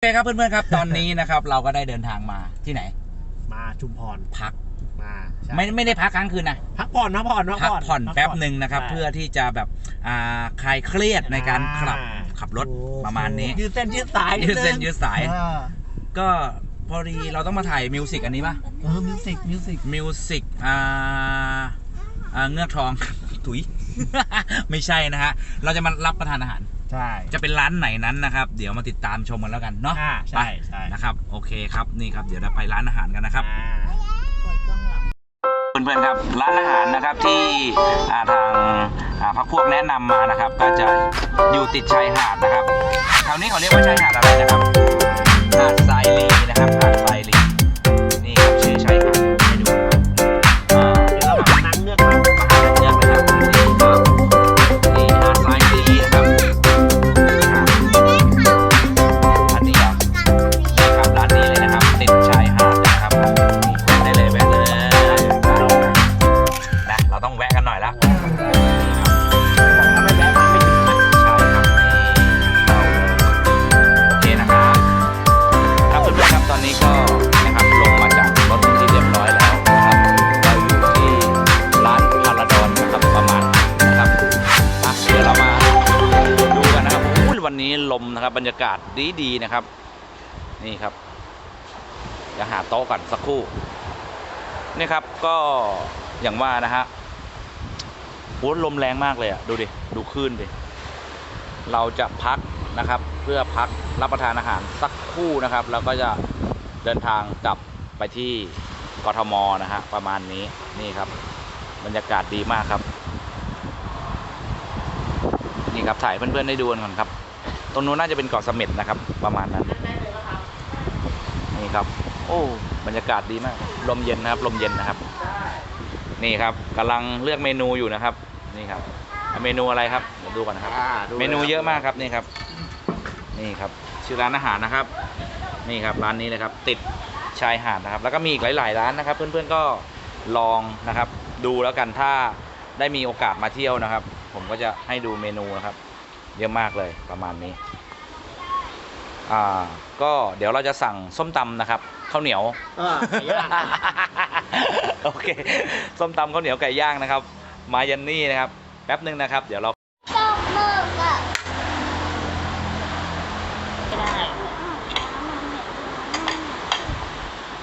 โอเคครับเพื่อนๆครับตอนนี้นะครับเราก็ได้เดินทางมาที่ไหน มาชุมพรพักมาใช่ไม่ไม่ได้พักค้างคืนนะพักผ่อนพักผ่อนพักพักผ่อนผ่อนแป๊บหนึ่งนะครับใช่เพื่อที่จะแบบอ่าคลายเครียดในการขับอ่าขับรถโอ้โหประมาณนี้ยืดเส้นยืดสายยืดเส้นยืดสายอ่าก็พอดีเราต้องมาถ่ายมิวสิกอันนี้ป่ะเออมิวสิกมิวสิกมิวสิกอ่าอ่าเงือกทองถุยไม่ใช่นะฮะเราจะมารับประทานอาหาร ใช่จะเป็นร้านไหนนั้นนะครับ เดี๋ยวมาติดตามชมกันแล้วกันเนาะอ่าใช่ไปใช่นะครับ โอเคครับนี่ครับเดี๋ยวเราไปร้านอาหารกันนะครับอ่า เพื่อนๆครับร้านอาหารนะครับที่อ่าทางอ่าพักพวกแนะนำมานะครับ ก็จะอยู่ติดชายหาดนะครับแถวนี้เขาเรียกว่าชายหาดอะไรนะครับหาดทรายลีนะครับหาด บรรยากาศดีๆนะครับ นี่ครับจะหาโต๊ะก่อนสักครู่นี่ครับก็อย่างว่านะฮะโหลมแรงมากเลยอะดูดิ ดูคลื่นดิ เราจะพักนะครับ เพื่อพักรับประทานอาหารสักครู่นะครับ แล้วก็จะเดินทางกลับไปที่กทมนะฮะประมาณนี้นี่ครับ บรรยากาศดีมากครับ นี่ครับถ่ายเพื่อนๆได้ดูกันก่อนครับ ตรงนู้นน่าจะเป็นเกาะเสม็ดนะครับ ประมาณนั้นนี่ครับ โอ้บรรยากาศดีมาก ลมเย็นนะครับลมเย็นนะครับ นี่ครับกำลังเลือกเมนูอยู่นะครับ นี่ครับ เมนูอะไรครับเดี๋ยวดูก่อนนะครับอ่าดูเมนูเยอะมากครับนี่ครับ นี่ครับ ชื่อร้านอาหารนะครับ นี่ครับร้านนี้เลยครับ ติดชายหาดนะครับ แล้วก็มีอีกหลาย ๆ ร้านนะครับ เพื่อนๆก็ลองนะครับ ดูแล้วกันถ้าได้มีโอกาสมาเที่ยวนะครับ ผมก็จะให้ดูเมนูนะครับ เยอะมากเลยประมาณนี้ อ่า ก็เดี๋ยวเราจะสั่งส้มตำนะครับข้าวเหนียวเออไก่ย่าง โอเค ส้มตำข้าวเหนียวไก่ย่างนะครับ มายันนี่นะครับ แป๊บหนึ่งนะครับ เดี๋ยวเราชอบมากอะไม่ได้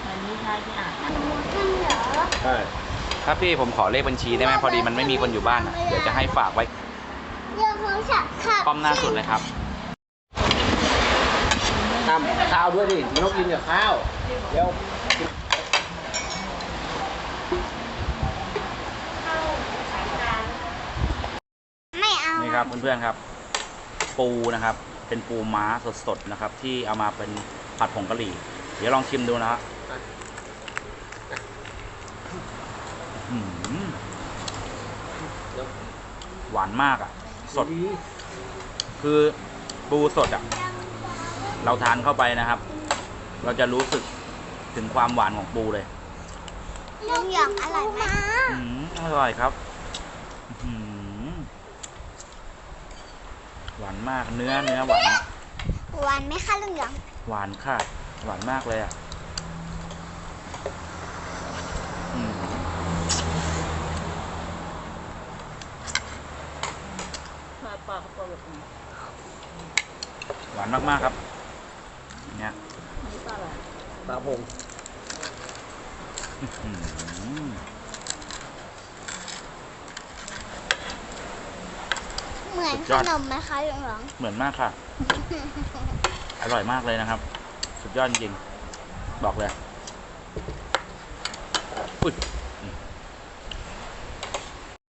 มันไม่ใช่ที่อ่านจริงเหรอ ใช่ครับพี่ผมขอเลขบัญชีได้ไหมพอดีมันไม่มีคนอยู่บ้านอะเดี๋ยวจะให้ฝากไว้ เรื่องของฉันค่ะป้อมหน้าสุดเลยครับทำข้าวด้วยดิมันต้องกินกับข้าว เดี๋ยวไม่เอานี่ครับเพื่อนๆครับ ปูนะครับ เป็นปูม้าสดๆนะครับ ที่เอามาเป็นผัดผงกะหรี่ เดี๋ยวลองชิมดูนะฮะอื้อหือหวานมากอะ สด คือปูสดอะ เราทานเข้าไปนะครับ เราจะรู้สึกถึงความหวานของปูเลยลุงหยองอร่อยไหมอืมอร่อยครับอื้อหือหวานมากเนื้อเนื้อหวาน หวานไหมคะลุงหยอง หวานค่ะ หวานมากเลยอะ อืม ปลาปลากระป๋องแบบนี้ หวานมากๆครับเนี่ยอันนี้ปลาอะไรปลาพงอืมเหมือนสุดขยอดนมไหมคะลุงหยองเหมือนมากค่ะ อร่อยมากเลยนะครับ สุดยอดจริง บอกเลยอุ้ย